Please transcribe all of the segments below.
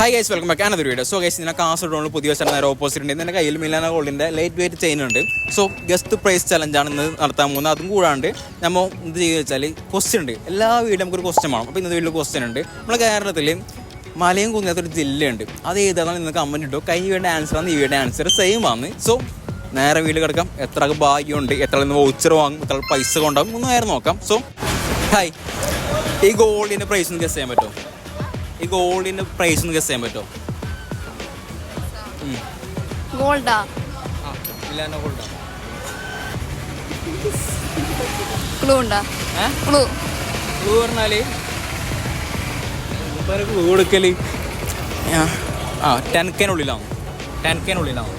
Hi guys welcome back another video so guys ഇതിനെ കാസർഗോഡ് പുതിയ വെച്ചാൽ നേരെ ഓപ്പോസിറ്റ് ഉണ്ട്. എന്റെ കയ്യിൽ മിലാന ഗോൾഡിന്റെ ലൈറ്റ് വെയിറ്റ് ചെയിൻ ഉണ്ട് സോ ഗസ്റ്റ് പ്രൈസ് ചലഞ്ചാണ് ഇന്ന് നടത്താൻ പോകുന്നത്. അതും കൂടാണ്ട് നമ്മൾ എന്ത് ചെയ്യുക വെച്ചാൽ ക്വസ്റ്റ്യൻ ഉണ്ട്. എല്ലാ വീടും നമുക്കൊരു ക്വസ്റ്റ്യൻ വേണം. അപ്പോൾ ഇന്നത്തെ വീട്ടിൽ ക്വസ്റ്റ്യൻ ഉണ്ട്. നമ്മുടെ കേരളത്തിൽ മലയും കുന്നിനകത്തൊരു ജില്ലയുണ്ട് അത് ഏതാണെന്ന് നിങ്ങൾക്ക് കമന്റ് ഇട്ടോ. കൈ വീടിന്റെ ആണ് ഈ വീടിന്റെ ആൻസർ സെയിം ആണ്. സോ നേരെ വീട് കിടക്കാം. എത്ര ഭാഗ്യമുണ്ട്. എത്ര വൗച്ചർ വാങ്ങും. എത്ര പൈസ കൊണ്ടാകും ഒന്ന് നേരെ നോക്കാം. സോ ഹായ് ഈ ഗോൾഡിന്റെ പ്രൈസ് ഒന്ന് ചെയ്യാൻ പറ്റുമോ? ഈ ഗോൾഡിന്റെ പ്രൈസ് ഒന്ന് ഗസ് ചെയ്യാൻ പറ്റുമോ? ഗോൾഡാ? ആ മിലാനോ ഗോൾഡാ? ക്ലൂ ഉണ്ടാ? ക്ലൂ ക്ലൂ പറഞ്ഞാൽ? ക്ലൂ കൊടുക്കൽ. ആ, ആ ടെൻ കെനുള്ളിലാണ് ടെൻ കെനുള്ളിലാണ്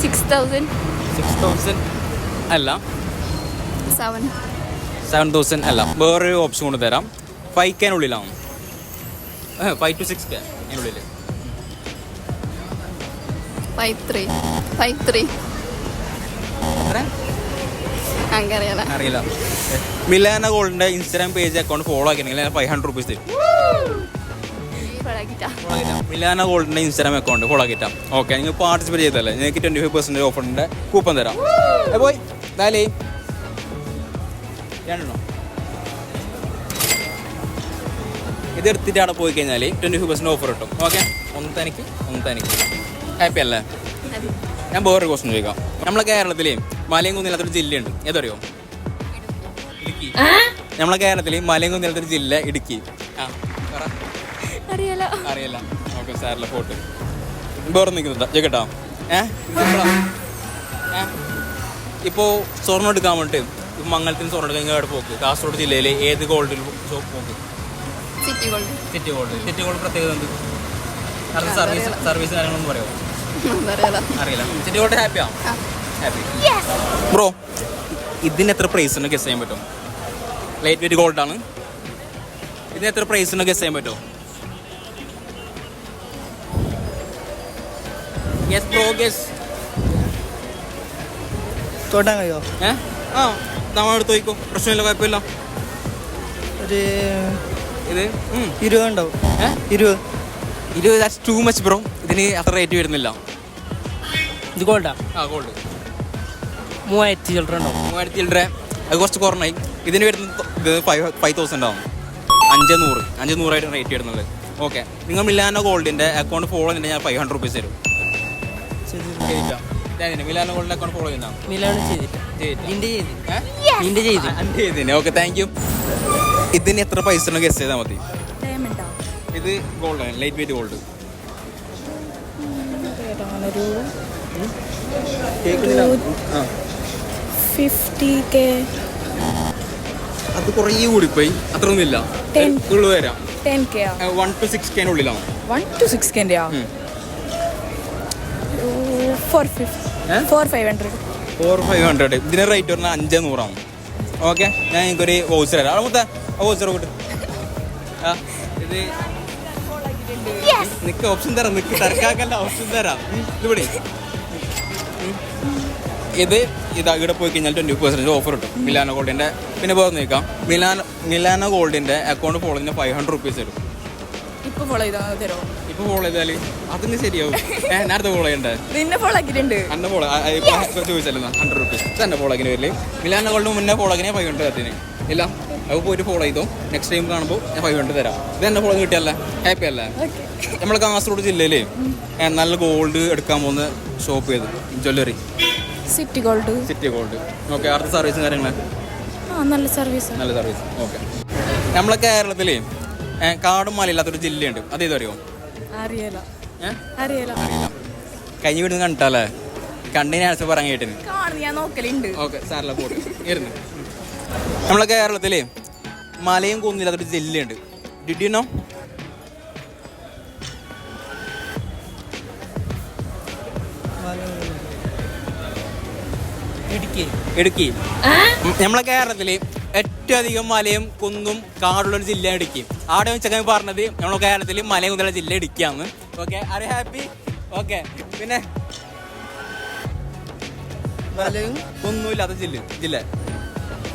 സിക്സ് തൗസൻഡ് സിക്സ് തൗസൻഡ് അല്ല. സെവൻ സെവൻ തൗസൻഡ് അല്ല വേറൊരു ഓപ്ഷൻ കൊണ്ട് തരാം. ഫൈവ് കെനുള്ളിലാണ് ഫൈവ് ടു സിക്സ് കെ അതിനുള്ളിൽ ഫൈവ് ത്രീ ഫൈവ് ത്രീ എത്ര അങ്ങനെയാണ് അറിയില്ല. മിലാന ഗോൾഡിന്റെ ഇൻസ്റ്റാഗ്രാം പേജ് അക്കൗണ്ട് ഫോളോ ആക്കിയിട്ടുണ്ടെങ്കിൽ ഫൈവ് ഹൺഡ്രഡ് റുപ്പീസ് തരും. മിലാന ഗോൾഡിന്റെ ഇൻസ്റ്റാഗ്രാം അക്കൗണ്ട് ഫോളോ ആക്കിട്ടാ ഓക്കെ നിങ്ങൾ പാർട്ടിസിപ്പേറ്റ് ചെയ്തല്ലേ നിങ്ങൾക്ക് ട്വന്റി ഫൈവ് പെർസെന്റ് ഓഫറിന്റെ കൂപ്പൺ തരാം. പോയി. ദാലേ രണ്ടെണ്ണോ. ഇത് എടുത്തിട്ട് അവിടെ പോയി കഴിഞ്ഞാൽ ട്വന്റി ഫൈവ് പെർസെന്റ് ഓഫർ കിട്ടും. ഓക്കെ ഒന്ന് തനിക്ക് ഒന്ന് തനിക്ക്. ഹാപ്പി അല്ലേ? ഞാൻ വേറൊരു ക്വസ്റ്റൻ ചോദിക്കാം. നമ്മളെ കേരളത്തിൽ മലയും കുന്നില്ലാത്തൊരു ജില്ലയുണ്ട് ഏതറിയോ? ഇടുക്കി. നമ്മളെ കേരളത്തിലെ മലയും കുന്നില്ലാത്തൊരു ജില്ല ഇടുക്കി. ആ അറിയല്ല. അറിയില്ല ഓക്കെ സാറിലെ ഫോട്ടോ വേറെ നിൽക്കുന്നുണ്ട് കേട്ടോ. ഏ? ഏ ഇപ്പോൾ സ്വർണം എടുക്കാൻ വേണ്ടിട്ട് മംഗലത്തിന് സ്വർണം എടുക്കാൻ പോക്ക്. കാസർഗോഡ് ജില്ലയിലെ ഏത് ഗോൾഡിൽ ഷോപ്പ് പോക്ക്? City gold city gold city gold പ്രത്യേകത എന്ത്? കാരണം സർവീസ് സർവീസ് കാര്യങ്ങളൊന്നും പറയുമോ അറിയാലോ അറിയില്ല. സിറ്റി ഗോൾഡ് ഹാപ്പിയാ ഹാപ്പി ബ്രോ ഇതിന് എത്ര പ്രൈസ് ഉണ്ട് ഗസ് ചെയ്യാൻ പറ്റും ലൈറ്റ് വെയിറ്റ് ആണ്. ഇതിന് എത്ര പ്രൈസ് ഉണ്ട് ഗസ് ചെയ്യാൻ പറ്റുമോ? ഗസ് ബ്രോ ഗസ് തൊട്ടാൻ കഴിയോ? ഏ? ആ. നമ്മൾ എടുത്ത് പോയിക്കോ? പ്രശ്നമില്ല കുഴപ്പമില്ല. ഒരു ഇത്. ഇരുപത് ഉണ്ടാവും. ഇരുപത്. ഇരുപത് ദാറ്റ്സ് ടു മച്ച് ബ്രോ ഇതിന് അത്ര റേറ്റ് വരുന്നില്ല. ഇത് ഗോൾഡാ ആ? ഗോൾഡ് മൂവായിരത്തി ചിൽഡ്രൻ ഉണ്ടാവും. മൂവായിരത്തി ചിൽഡ്രൻ അത് കുറച്ച് കുറഞ്ഞായി ഇതിന് വരുന്നത് ഇത് ഫൈവ് ഫൈവ് തൗസൻഡ് ആവും. അഞ്ച് നൂറ്. അഞ്ച് നൂറായിട്ട് റേറ്റ് വരുന്നത്. ഓക്കെ നിങ്ങൾ മില്ലാനോ ഗോൾഡിന്റെ അക്കൗണ്ട് ഫോളോ ഞാൻ ഫൈവ് ഹൺഡ്രഡ് റുപ്പീസ് തരും. ചെയ്തിട്ടാ മിലാനോ ഗോൾഡിന്റെ അക്കൗണ്ട് ഫോളോ ചെയ്യുന്ന ചെയ്തിട്ട്. ഓക്കെ താങ്ക് യു ഇതിന് എത്ര പൈസ ഗസ് ചെയ്താൽ മതി. ഇത് ഗോൾഡ് ആണ് ലൈറ്റ് വെയിറ്റ് ഗോൾഡ് അത് കുറേ കൂടിപ്പോയി. അത്രയൊന്നും ഇല്ല. Ten. ഉള്ളു വരാം. കെ വൺ ടു സിക്സ് കെനുള്ളിലാണ് വൺ ടു സിക്സ് കെന്റെയാ ഉം. Four fifty. ഏ? Four five hundred. Four five hundred. ഇതിന് റേറ്റ് പറഞ്ഞാൽ അഞ്ച് നൂറാണ് ഓക്കെ? ഞാൻ എനിക്കൊരു വൗച്ചർ തരാം. അവിടെ മൊത്തം ആ വൗച്ചർ കൂട്ട്. ആ ഇത് നിക്ക് ഓപ്ഷൻ തരാം നിക്ക് തിരക്കാക്കല്ല ഓപ്ഷൻ തരാം. ഇവിടെ ഇത്. ഇത് ഇവിടെ പോയി കഴിഞ്ഞാൽ ട്വന്റി പെർസെന്റേജ് ഓഫർ കിട്ടും. മിലാനോ ഗോൾഡിന്റെ പിന്നെ വേറെ നിൽക്കാം മിലാനോ മിലാനോ ഗോൾഡിന്റെ അക്കൗണ്ട് ഫോളോ ചെയ്യുന്ന ഫൈവ് ഹൺഡ്രഡ് റുപ്പീസ് തരും ഇപ്പോൾ ഫോളോ ചെയ്താൽ തരുമോ ഇപ്പോൾ ഫോളോ ചെയ്താൽ അതിന് ശരിയാവും. നേരത്തെ ഫോളോ ചെയ്യണ്ടേ? നിന്നെ ഫോളോ ആക്കിയിട്ടുണ്ട്. അന്ന ഫോളോ ചോദിച്ചല്ലോ ഹൺഡ്രഡ് റുപ്പീസ് തന്നെ ഫോളോ ആക്കിന് വരില്ലേ മിലാന ഗോൾഡ് മുന്നേ ഫോളോ ആക്കിനെ ഫൈവ് ഹൺഡ്രഡ് അതിന് ഇല്ല അത് പോയിട്ട് ഫോളോ ചെയ്തോ. നെക്സ്റ്റ് ടൈം കാണുമ്പോൾ ഞാൻ ഫൈവ് ഹൺഡ്രഡ് തരാം. ഇത് എന്നെ ഫോളോ കിട്ടിയല്ലേ? ഹാപ്പി അല്ലേ? നമ്മൾ കാസർഗോഡ് ജില്ലയിലെ നല്ല ഗോൾഡ് എടുക്കാൻ പോകുന്ന ഷോപ്പ് ചെയ്ത് jewellery. City gold city gold okay അടുത്ത സർവീസും കാര്യങ്ങളെ? നല്ല സർവീസ് നല്ല സർവീസ് ഓക്കെ നമ്മളെ കേരളത്തിലെ കാടും മലയില്ലാത്തൊരു ജില്ലയുണ്ട്. അത് അറിയില്ല കഴിഞ്ഞ വീട്ടിൽ നിന്ന് കണ്ടിട്ടല്ലേ? കണ്ടിന് ആൻസർ പറയാൻ കേട്ടിന്. ഞാൻ നോക്കലുണ്ട്. ഓക്കെ സാറിലെ പോട്ട്. ഇരുന്ന്. നമ്മളെ കേരളത്തിലെ മലയും കുന്നില്ലാത്തൊരു ജില്ലയുണ്ട് ഡിഡിയുണ്ടോ ഇടുക്കി. ഇടുക്കി. നമ്മളെ കേരളത്തിൽ ഏറ്റവും അധികം മലയും കുന്നും കാടുള്ള ഒരു ജില്ല ഇടുക്കി. അവിടെ ഉച്ച പറഞ്ഞത് നമ്മളെ കേരളത്തിൽ മലയും കുന്നുള്ള ജില്ല ഇടുക്കിയാണ്. ഓക്കെ അറി ഹാപ്പി ഓക്കെ പിന്നെ മലയും ഒന്നുമില്ലാത്ത ജില്ല ജില്ല.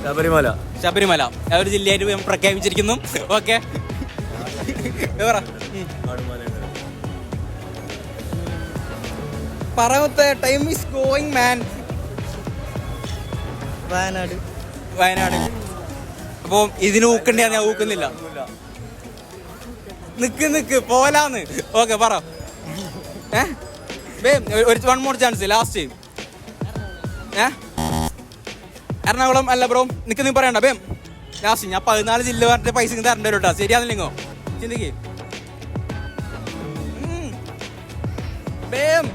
ശബരിമല. ശബരിമല. ആ ഒരു ജില്ലയായിട്ട് പ്രഖ്യാപിച്ചിരിക്കുന്നു. Okay. പറവത്തെ time is going man Wayanad. Wayanad. അപ്പോൾ ഇതിന് ഊക്കണ്ടേ ഞാൻ ഊക്കുന്നില്ല. നിക്ക് നിക്ക് പോലാന്ന്. ഓക്കെ പറ. ഒരു വൺ മോർ ചാൻസ് ലാസ്റ്റ് ഏ? എറണാകുളം അല്ല ബ്രോ നിക്ക് നീ പറയണ്ട ബേം ലാസ്റ്റ് ഞാൻ പതിനാല് ജില്ല പറഞ്ഞ പൈസ തരണ്ട കേട്ടോ ശരിയാന്നില്ലെങ്കോ? ചിന്തിക്ക്. അപ്പോ ബേം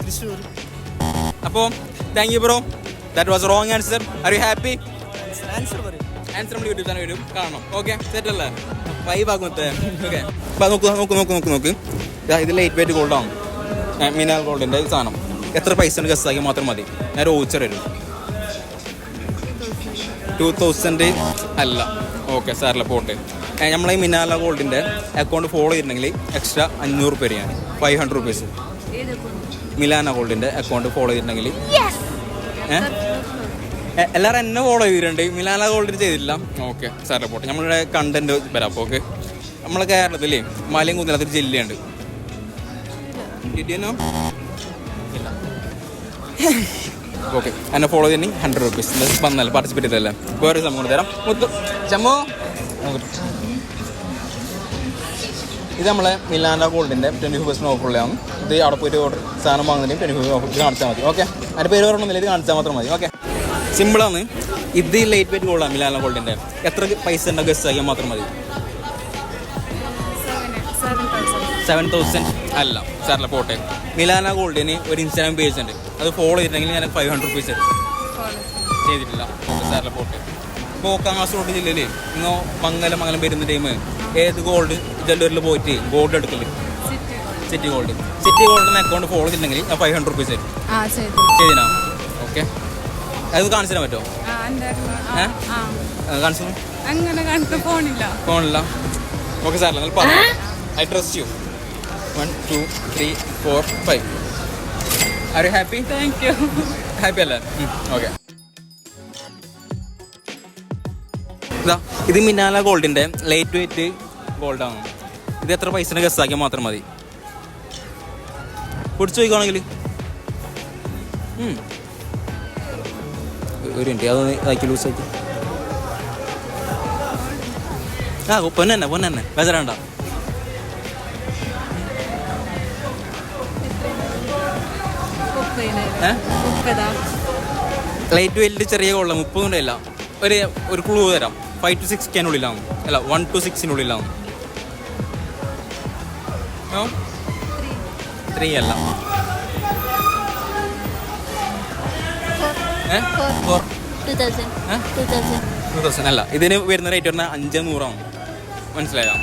തൃശ്ശൂർ. അപ്പോൾ thank you bro that was wrong answer are you happy answer പറയും. ആൻസർ നമ്മൾ യൂട്യൂബ് ചാനൽ വരും. കാണണം. ഓക്കെ സെറ്റ് അല്ലേ? വൈബ് ആകുമത്തെ ഓക്കെ നോക്ക് നോക്ക് നോക്ക് നോക്ക് നോക്ക്. ദാ ഇത് ലൈറ്റ് വെയിറ്റ് ഗോൾഡാണ് മിനാൽ ഗോൾഡിന്റെ സാധനം. എത്ര പൈസ ഉണ്ട് ഗസ്സാക്കി മാത്രം മതി. ഞാൻ ഓച്ചർ വരും ടു തൗസൻഡ് അല്ല. ഓക്കെ സാറിലെ പോട്ട്. നമ്മളെ ഈ മിനാല ഗോൾഡിന്റെ അക്കൗണ്ട് ഫോളോ ചെയ്തിട്ടുണ്ടെങ്കിൽ എക്സ്ട്രാ അഞ്ഞൂറ് പേര് ഞാൻ ഫൈവ് ഹൺഡ്രഡ് റുപ്പീസ് മിലാന ഗോൾഡിന്റെ അക്കൗണ്ട് ഫോളോ ചെയ്തിട്ടുണ്ടെങ്കിൽ എല്ലാവരും എന്നെ ഫോളോ ചെയ്തിട്ടുണ്ട്. മിലാന ഗോൾഡിന് ചെയ്തില്ല ഓക്കെ സാറിലെ പോട്ടെ നമ്മളുടെ കണ്ടന്റ് വരാം. അപ്പോൾ ഓക്കെ നമ്മളെ കേരളത്തിലേ മലയും കുന്നിലത്തിൽ ജില്ലയുണ്ട്. ഓക്കെ എന്നെ ഫോളോ ചെയ്യണി ഹൺഡ്രഡ് റുപ്പീസ് വന്നല്ലേ പാർട്ടിസിപ്പേറ്റ് ചെയ്തല്ലേ വേറെ സംഭവം തരാം. ചമ്മോ? ഇത് നമ്മളെ മിലാന ഗോൾഡിന്റെ ട്വന്റി ഫൈവ് പെർസെന്റ് ഓഫറുള്ളതാണ് ഇത് അവിടെ പോയിട്ട് ഓർഡർ സാധനം വാങ്ങുന്നതിന് ട്വന്റി ഫൈവ് ഓഫർ കാണിച്ചാൽ മതി. ഓക്കെ അതിന്റെ പേര് പറയണമെന്നില്ല ഇത് കാണിച്ചാൽ മാത്രം മതി. ഓക്കെ സിമ്പിളാണ് ഇത് ലൈറ്റ് വെയിറ്റ് ഗോൾഡാണ് മിലാന ഗോൾഡിന്റെ എത്ര പൈസ ഉണ്ടോ ഗസ് ആക്കിയാൽ മാത്രം മതി. സെവൻ തൗസൻഡ് അല്ല സാറിലെ പോട്ടെ. മിലാന ഗോൾഡിന് ഒരു ഇൻസ്റ്റാഗ്രാം പേജ് ഉണ്ട്. അത് ഫോളോ ചെയ്തിട്ടുണ്ടെങ്കിൽ ഞാൻ ഫൈവ് ഹൺഡ്രഡ് റുപ്പീസ് ചെയ്തിട്ടില്ല. സാറിലെ പോട്ടെ. ഇപ്പോൾ കാസർഗോഡ് ജില്ലയിൽ ഇന്നോ മംഗലം മംഗലം വരുന്ന ടൈം ഏത് ഗോൾഡ് ജ്വല്ലറിൽ പോയിട്ട് ഗോൾഡ് എടുക്കൽ? സിറ്റി ഗോൾഡ് സിറ്റി ഗോൾഡിന് അക്കൗണ്ട് ഫോളോ ചെയ്തിട്ടുണ്ടെങ്കിൽ ആ ഫൈവ് ഹൺഡ്രഡ് റുപ്പീസ് തരും. ചെയ്തിനാ? ഓക്കെ അത് കാണിച്ചു തരാൻ പറ്റുമോ കാണിച്ചു അങ്ങനെ ഫോണില്ല. ഫോണില്ല. ഓക്കെ സാറല്ല എന്നാൽ പറഞ്ഞു I trust you one two three four five are you happy thank you happy അല്ല? ഓക്കെ ഇതാ ഇത് മിനാല ഗോൾഡിന്റെ ലൈറ്റ് വെയിറ്റ് ഗോൾഡാണ് ഇത് എത്ര പൈസ ഗസ്സാക്കിയാൽ മാത്രം മതി. പിടിച്ചു പോയിക്കോണെങ്കിൽ ഒരു മിനിറ്റ് അതൊന്ന് ആക്കി. ലൂസാക്കി ആ പൊന്നെ പൊന്നെ ബേജാറണ്ട. ലൈറ്റ് വെയിറ്റ് ചെറിയ കൊള്ളാം മുപ്പതുകൊണ്ടല്ല ഒരു ഒരു ക്ലൂ തരാം. ഫൈവ് ടു സിക്സ് ഉള്ളിലാണ് അല്ല വൺ ടു സിക്സിനുള്ളിലാണ് ത്രീ അല്ല. ഫോർ ടു തൗസൻഡ് അല്ല. ഇതിന് വരുന്ന റേറ്റ് പറഞ്ഞാൽ അഞ്ച് നൂറാണ് മനസ്സിലായോ?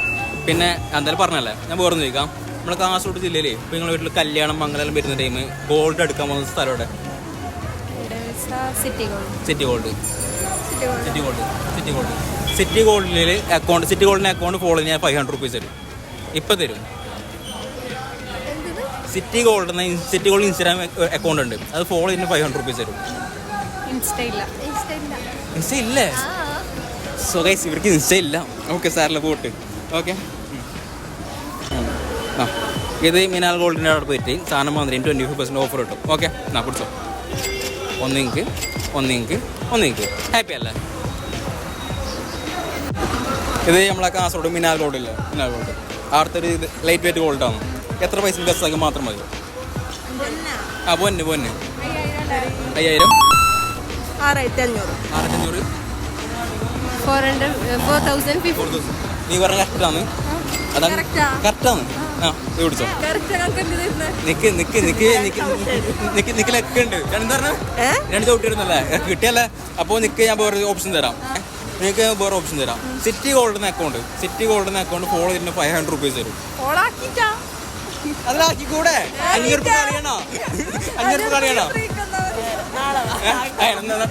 പിന്നെ എന്തായാലും പറഞ്ഞല്ലേ ഞാൻ വേറെ ചോദിക്കാം. നമ്മുടെ കാസർഗോഡ് ജില്ലയിൽ ഇപ്പോൾ നിങ്ങളുടെ വീട്ടിൽ കല്യാണം മംഗലം വരുന്ന ടൈം ഗോൾഡ് എടുക്കാൻ പോകുന്ന സ്ഥലം ഇവിടെ city gold city gold city gold city gold city ഗോൾഡിൽ account city ഗോൾഡിന്റെ അക്കൗണ്ട് ഫോളോ ചെയ്യാൻ ഫൈവ് ഹൺഡ്രഡ് റുപ്പീസ് തരും. ഇപ്പൊ തരും. സിറ്റി ഗോൾഡ് എന്ന സിറ്റി ഗോൾഡ് ഇൻസ്റ്റാഗ്രാം അക്കൗണ്ട് ഉണ്ട്. അത് ഫോളോ ചെയ്യുന്ന ഫൈവ് ഹൺഡ്രഡ് റുപ്പീസ് തരും ഇൻസ്റ്റ ഇല്ല. ഇല്ലേ. സോ ഗൈസ് ഇവർക്ക് ഇൻസ്റ്റ ഇല്ല. ഓക്കെ സാറിലെ പോട്ട്. ഓക്കെ ആ. ഇത് മിനാൽ ഗോൾഡിന്റെ അവിടെ പോയിട്ട് സാധനം വന്നിട്ട് ട്വന്റി ഫൈവ് പെർസെന്റ് ഓഫർ കിട്ടും ഓക്കെ എന്നാ കൊടുത്തു ഒന്ന് നിങ്ങൾക്ക് ഒന്ന് നിങ്ങൾക്ക് ഒന്ന് നിങ്ങൾക്ക് ഹാപ്പി അല്ലേ? ഇത് നമ്മളെ കാസർഗോഡ് മിനാൽ ഗോൾഡില്ലേ മിനാൽ ഗോൾഡ്. അവിടുത്തെ ഒരു ഇത് ലൈറ്റ് വെയിറ്റ് ഗോൾഡാണ് എത്ര പൈസ ഗസ്സാക്കി മാത്രം മതി? ആ പൊന്ന് പൊന്ന്. അയ്യായിരം. ആറായിരത്തി അഞ്ഞൂറ് ആയിരത്തഞ്ഞൂറ് four hundred four thousand four ദിവസം നീ പറഞ്ഞ കറക്റ്റാണ്. അതാണ്? കറക്റ്റാണ്. ആ. ഇത് പിടിച്ചോ. നിക്ക് നിക്ക് നിക്ക് നിക്ക് നിക്ക് ഉണ്ട്. എന്താ പറഞ്ഞ രണ്ട് ചവിട്ടിരുന്നല്ലേ കിട്ടിയല്ലേ? അപ്പോൾ നിക്ക് ഞാൻ വേറെ ഓപ്ഷൻ തരാം. നിങ്ങൾക്ക് വേറെ ഓപ്ഷൻ തരാം. സിറ്റി ഗോൾഡിന് അക്കൗണ്ട് സിറ്റി ഗോൾഡിന് അക്കൗണ്ട് ഫോളോ ചെയ്തിട്ട് ഫൈവ് ഹൺഡ്രഡ് റുപ്പീസ് തരും. അതിലാക്കി കൂടെ? അഞ്ഞൂറ് കളിയണോ അഞ്ഞൂറ് കളിയണോ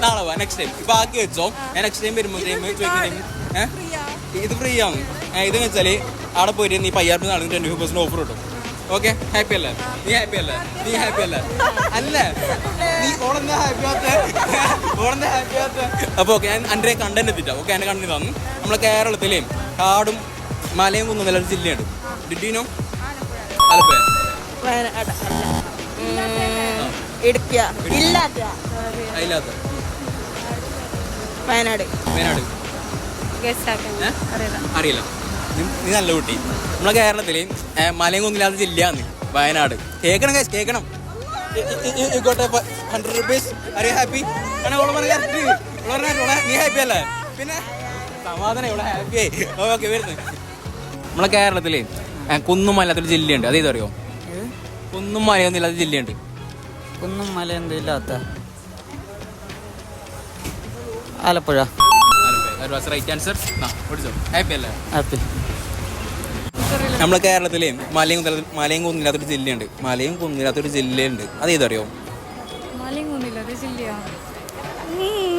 നാളെ വാ നെക്സ്റ്റ് ടൈം ഇപ്പൊ ആക്കി വെച്ചോ. ഞാൻ നെക്സ്റ്റ് ടൈം ടൈം ചോദിക്കുന്ന ഇത് ഫ്രീ ആവും ഇത് വെച്ചാൽ അവിടെ പോയിട്ട് നീ പയ്യായിരം നാളെ ട്വന്റി ഫൈവ് പെർസെന്റ് ഓഫർ കിട്ടും ഓക്കെ ഹാപ്പി അല്ലേ? നീ ഹാപ്പി അല്ലേ? നീ ഹാപ്പി അല്ലേ? അല്ല. നീ ഓളെന്താ ഹാപ്പി ആത്ത ഓളെന്താ ഹാപ്പി ആത്ത അപ്പോൾ ഓക്കെ ഞാൻ എന്റെ കണ്ടന്റ് എത്തിട്ടാ. ഓക്കെ എന്റെ കണ്ടന്റ് തന്നു. നമ്മളെ കേരളത്തിലെയും കാടും മലയും കുന്നും നല്ലൊരു ജില്ലയുണ്ട്. ഡിഡിനോ ആലപ്പുഴ വയനാട് ഇല്ലാത്ത. വയനാട്? അറിയില്ല. നീ നല്ല കുട്ടി. നമ്മളെ കേരളത്തിൽ മലയും കുന്നില്ലാത്ത ജില്ലയാണ് വയനാട്. കേൾക്കണം കേസ് കേൾക്കണം. ഹൺഡ്രഡ് റുപ്പീസ് അറിയ ഹാപ്പി നീ ഹാപ്പി അല്ലേ? പിന്നെ സമാധാനം ഇവിടെ ഹാപ്പിയായി ഓക്കെ വരുന്നു. നമ്മളെ കേരളത്തിൽ കുന്നും മല്ലാത്തൊരു ജില്ലയുണ്ട്. അത് അറിയോ കുന്നും മലയൊന്നും ഇല്ലാത്ത ജില്ലയുണ്ട് കുന്നും മല എന്തില്ലാത്ത ആലപ്പുഴ റൈറ്റ് ആൻസർ ഹാപ്പി അല്ലേ? ഹാപ്പി നമ്മളെ കേരളത്തിലെ മലയും മലയും കുന്നില്ലാത്തൊരു ജില്ലയുണ്ട്. മലയും കുന്നില്ലാത്തൊരു ജില്ലയുണ്ട്. അത് ഏതറിയോ?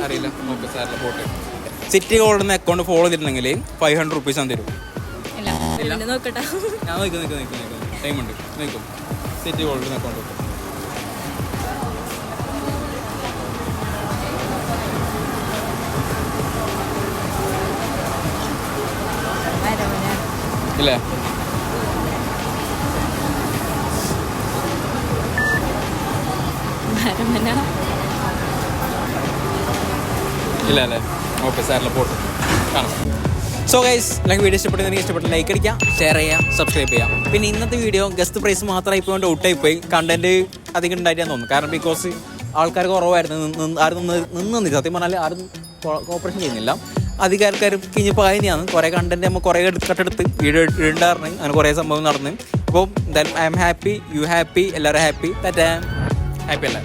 അറിയില്ല. സിറ്റി ഗോൾഡിന് അക്കൗണ്ട് ഫോളോ ചെയ്തിട്ടുണ്ടെങ്കിൽ ഫൈവ് ഹൺഡ്രഡ് റുപ്പീസ് ഞാൻ തരും ഇല്ല. നോക്കട്ടെ. ഞാൻ നിൽക്കും നിൽക്കും നിൽക്കും നിൽക്കും ടൈം ഉണ്ട്. നിൽക്കും സെറ്റ് ഗോൾഡ് ഇല്ല? അല്ലേ? ഓക്കെ സാറിലെ പോട്ട് കാണാം. സോ ഗൈസ് നിങ്ങൾക്ക് വീഡിയോ ഇഷ്ടപ്പെട്ടെങ്കിൽ ഇഷ്ടപ്പെട്ട ലൈക്ക് അടിക്കാം ഷെയർ ചെയ്യാം സബ്സ്ക്രൈബ് ചെയ്യാം പിന്നെ ഇന്നത്തെ വീഡിയോ ഗസ്റ്റ് പ്രൈസ് മാത്രമായി പോയി ഔട്ടായി പോയി. കണ്ടന്റ് അധികം ഉണ്ടായിട്ടാണ് തോന്നുന്നു. കാരണം ബിക്കോസ് ആൾക്കാർ കുറവായിരുന്നു ആരും നിന്ന് നിന്ന് നിന്നില്ല. സത്യം പറഞ്ഞാൽ ആരും കോപ്പറേഷൻ ചെയ്യുന്നില്ല. അധികം ആൾക്കാർ കിഞ്ഞ് പായനെയാണ് കുറേ കണ്ടന്റ് നമ്മൾ കുറേ കട്ടെടുത്ത് വീഡിയോ ഇടാറുണ്ട് അങ്ങനെ കുറേ സംഭവം നടന്ന്. അപ്പോൾ I am happy you happy എല്ലാവരും ഹാപ്പി ദാറ്റ് ഹാപ്പി അല്ലേ?